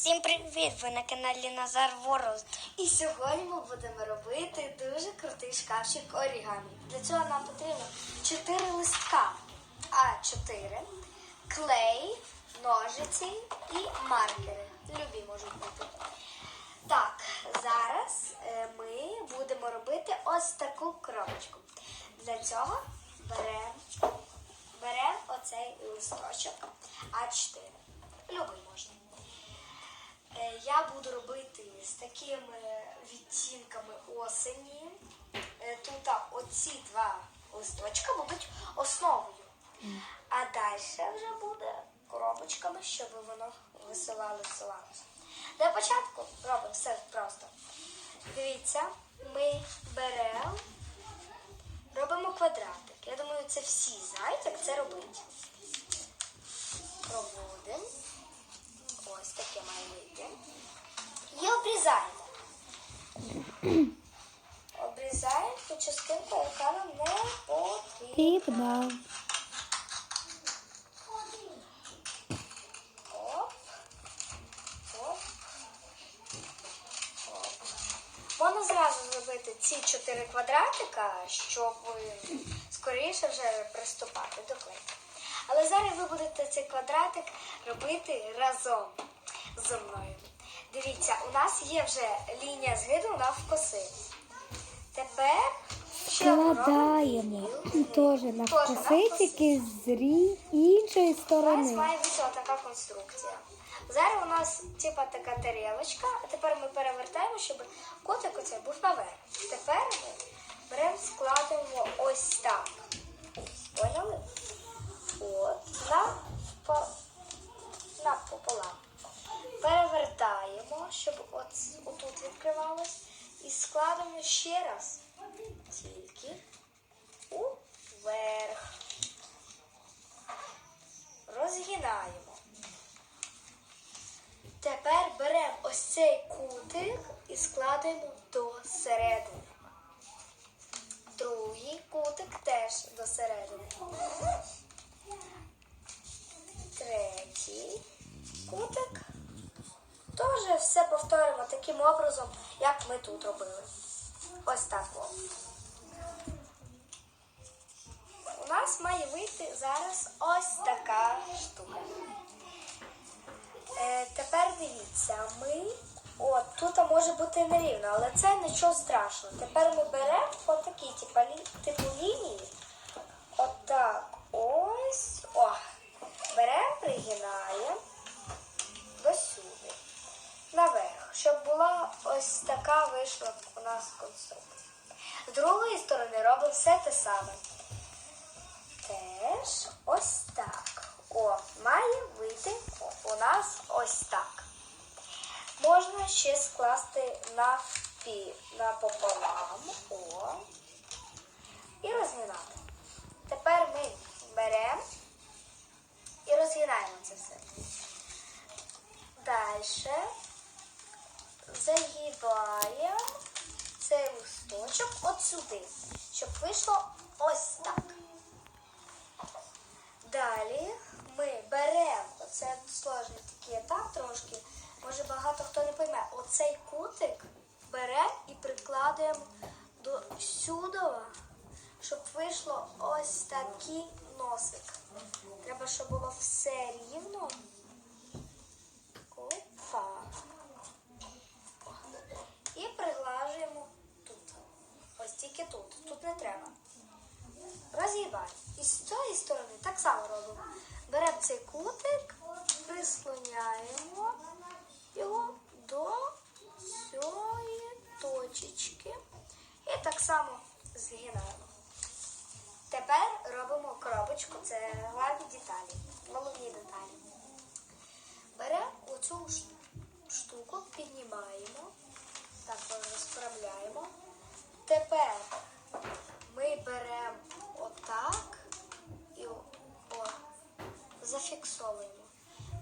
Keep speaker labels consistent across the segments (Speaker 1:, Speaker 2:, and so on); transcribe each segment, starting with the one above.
Speaker 1: Всім привіт! Ви на каналі Назар Ворлд.
Speaker 2: І сьогодні ми будемо робити дуже крутий шкафчик орігамі. Для цього нам потрібно 4 листка А4, клей, ножиці і маркери. Любі можуть бути. Так, зараз е, ми будемо робити ось таку коробочку. Для цього беремо берем оцей листочок А4. Любий можна. Буду робити з такими відтінками осені. Е, Тут оці два листочка будуть основою. А далі вже буде коробочками, щоб воно висилало висилалося. Для початку робимо все просто. Дивіться, ми беремо, робимо квадратик. Я думаю, це всі знають, як це робити. Проводимо. Обрізаємо ту частинку, яка нам не потрібна. Оп. Оп. Оп. Можна зразу зробити ці чотири квадратика, щоб скоріше вже приступати до клею. Але зараз ви будете цей квадратик робити разом зі мною. Дивіться, у нас є вже лінія згину навкоси. Тепер ще
Speaker 3: Складаємо теж на косички з рі- іншої
Speaker 2: У нас
Speaker 3: сторони.
Speaker 2: має бути така конструкція. Зараз у нас типа така тарілочка, а тепер ми перевертаємо, щоб котик оцей був наверх. Тепер ми беремо, складемо ось так. Поняли? От, на, по, напополам. Перевертаємо, щоб от, отут відкривалось. І складемо ще раз. Тільки уверх. Розгинаємо. Тепер беремо ось цей кутик і складаємо до середини. Другий кутик теж до середини. Образом, як ми тут робили. Ось так. У нас має вийти зараз ось така штука. Е, тепер дивіться, ми. От, тут може бути нерівно, але це нічого страшного. Тепер ми беремо отакі типу, типу лінії. У нас конструктор. З другої сторони робимо все те саме. Теж ось так. О, має вийти у нас ось так. Можна ще скласти навпі, напополам. О. І розгинати. Тепер ми беремо і розгинаємо це все. Далі загибаємо цей листочок от сюди, щоб вийшло ось так. Далі ми беремо, оце сложний такий етап трошки, може багато хто не пойме, оцей кутик беремо і прикладаємо до сюди, щоб вийшло ось такий носик. Треба, щоб було все рівно. Опа. І. Ось тільки тут. Тут не треба. Розгибаємо. І з цієї сторони так само робимо. Беремо цей кутик, прислоняємо його до цієї точечки. І так само згинаємо. Тепер робимо коробочку, це головні деталі, головні деталі. Беремо оцю штуку, піднімаємо, так розправляємо. Тепер ми беремо отак і о, зафіксовуємо.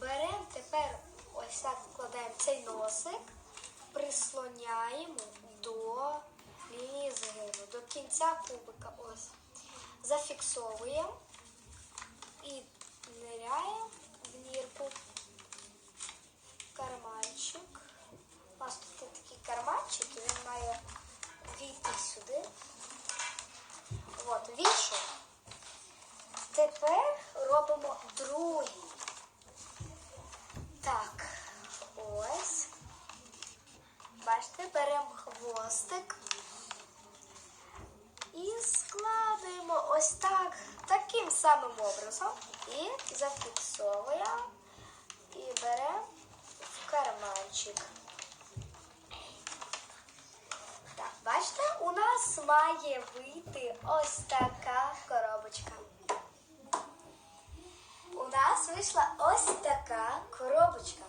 Speaker 2: Беремо тепер ось так вкладаємо цей носик, прислоняємо до лінії згину, до кінця кубика. Ось. Зафіксовуємо і ниряємо в нірку. карманчик. У нас тут є такий карманчик, і він має війти сюди. От, вийшов. Тепер робимо другий. Так, ось. Бачите, беремо хвостик і складаємо ось так, таким самим образом. І зафіксовуємо і беремо в карманчик. Бачите, у нас має вийти ось така коробочка. У нас вийшла ось така коробочка.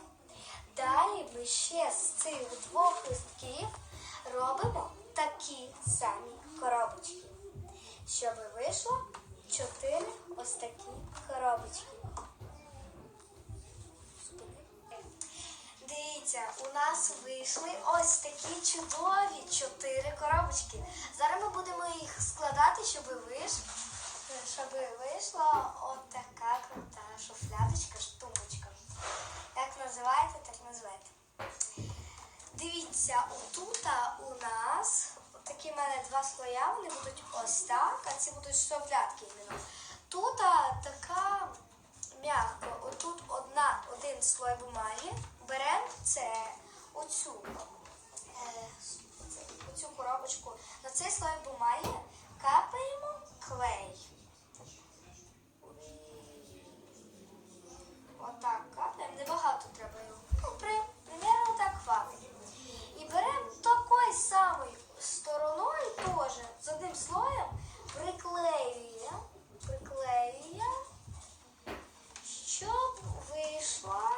Speaker 2: Далі ми ще з цих двох листків робимо такі самі коробочки, щоб вийшло чотири ось такі коробочки. Дивіться, у нас вийшли ось такі чудові чотири коробочки. Зараз ми будемо їх складати, щоб вийш... щоб вийшла отака крута шуфлядочка, штумочка. Як називаєте, так називайте. Дивіться, отут у нас такі в мене два слоя, вони будуть ось так, а ці будуть шуфлядки. Тут така м'яко, отут одна, один слой бумаги. Беремо це оцю, е, оцю коробочку. На цей слой бумаги капаємо клей. Отак капаємо, небагато треба його. Ну, при, примерно так хватить. І беремо такою самою стороною теж з одним слоєм приклеюємо, приклеюємо, щоб вийшла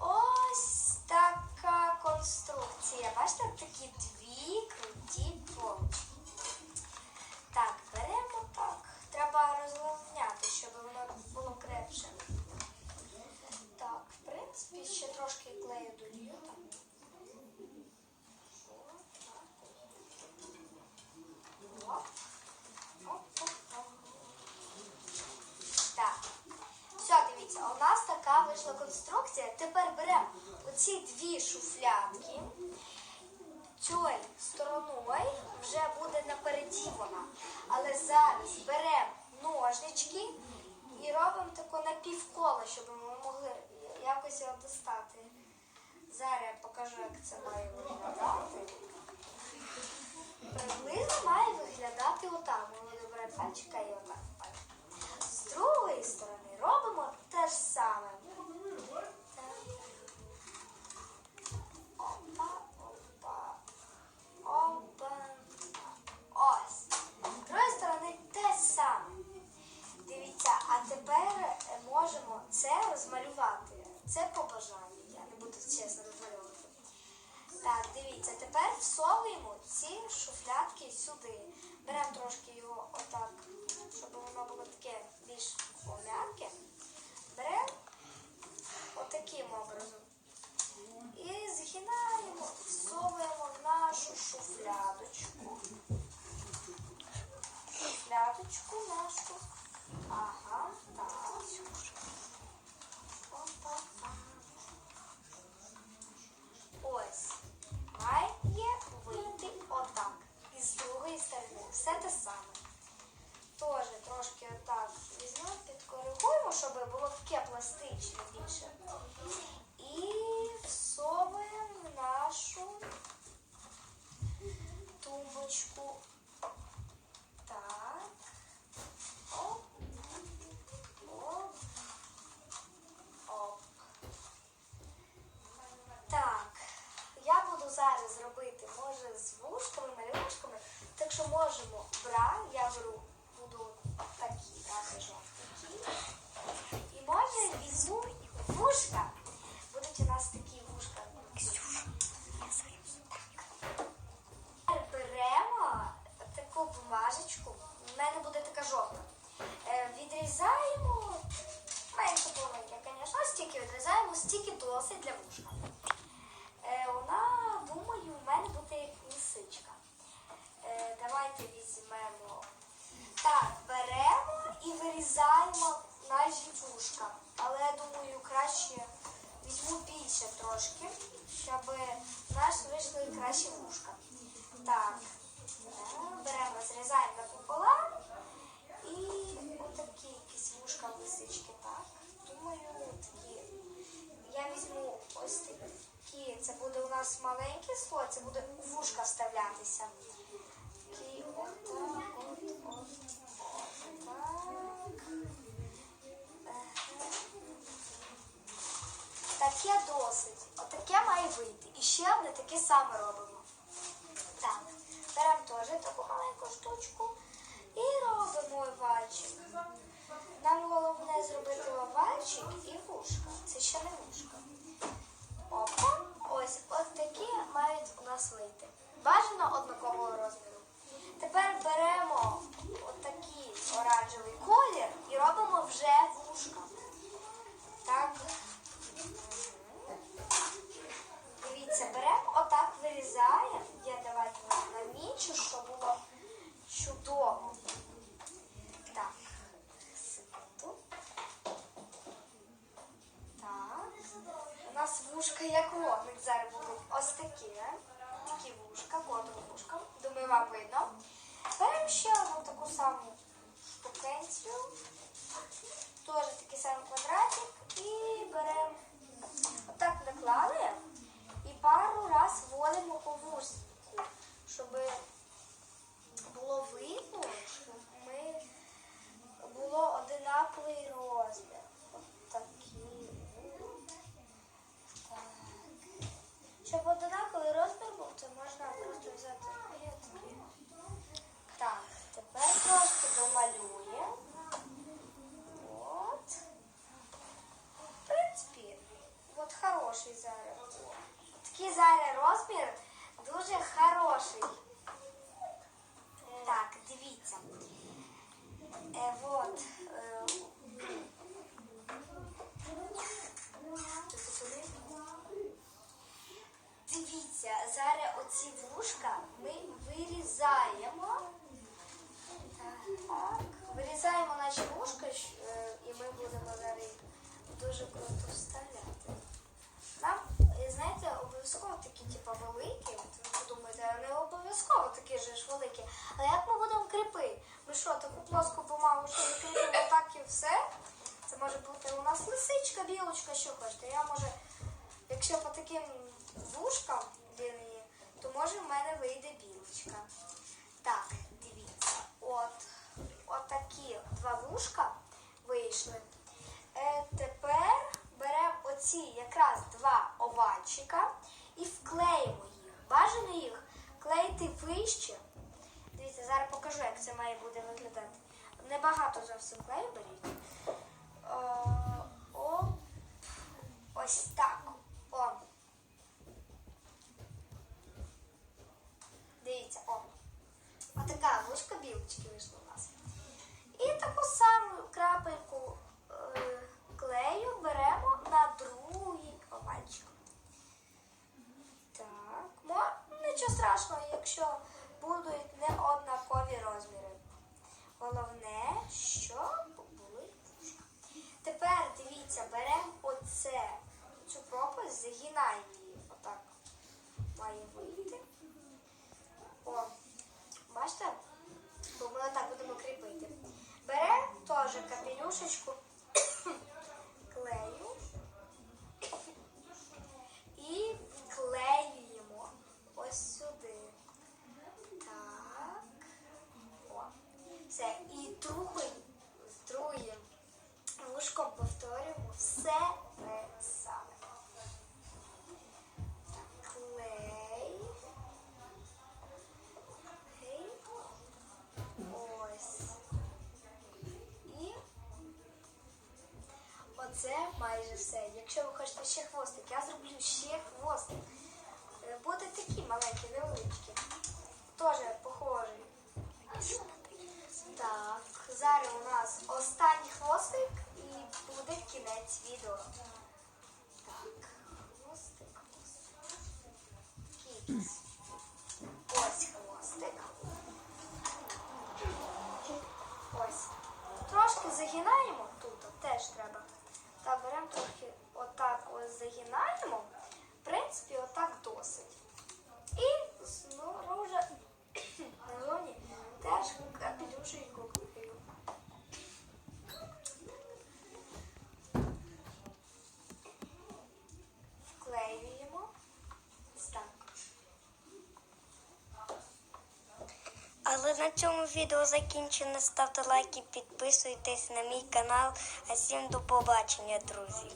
Speaker 2: ось така конструкція. Бачите, такі дві круті полочки. Так, беремо так. Треба розрівняти, щоб воно було крепше. Так, в принципі, ще трошки клею долію там. Оп. Оп, оп, оп. Так. Все, дивіться, у нас така вийшла конструкція. Тепер беремо оці дві шуфлядки. Цією стороною вже буде напереді вона. Але зараз беремо ножнички і робимо таке напівколо, щоб ми могли якось його достати. Зараз я покажу, як це має виглядати. Приблизно має виглядати отак. Ми добре пальчика і отак. З другої сторони робимо те ж саме. Це по бажанню. Я не буду чесно розмальовувати. Так, дивіться, тепер всовуємо ці шуфлядки сюди. Беремо трошки його отак, щоб воно було таке більш пом'яке. Беремо отаким образом. І згинаємо, всовуємо в нашу шуфлядочку. Шуфлядочку нашу. досить для вушка. Е, вона, думаю, в мене буде лисичка. Е, давайте візьмемо. Так, беремо і вирізаємо наші вушка. Але я думаю, краще візьму більше трошки, щоб в нас вийшли краще вушка. Так, е, беремо, зрізаємо. Thank you. вище. Дивіться, зараз покажу, як це має буде виглядати. Небагато зовсім клею беріть. Е, о, ось так. О. Дивіться, о. Отака вушка білочки вийшла у нас. І таку саму крапельку е, клею беремо на другий овальчик. Так, нічого страшного якщо будуть неоднакові розміри. Головне, що були. Тепер дивіться, беремо оце, цю пропасть, загинаємо її. Отак має вийти. О, бачите? Бо ми отак будемо кріпити. Беремо теж капелюшечку. оце майже все. Якщо ви хочете ще хвостик, я зроблю ще хвостик. Е, буде такі маленькі, невеличкі. Теж похожий. Так, зараз у нас останній хвостик і буде кінець відео. Так, хвостик, хвостик. Кікіс. Ось хвостик. Ось. Трошки загинаю. загинаємо, в принципі, отак досить. І знову вже на зоні теж капелюшечку купив. Вклеюємо так.
Speaker 1: Але на цьому відео закінчено. Ставте лайки, підписуйтесь на мій канал. А всім до побачення, друзі.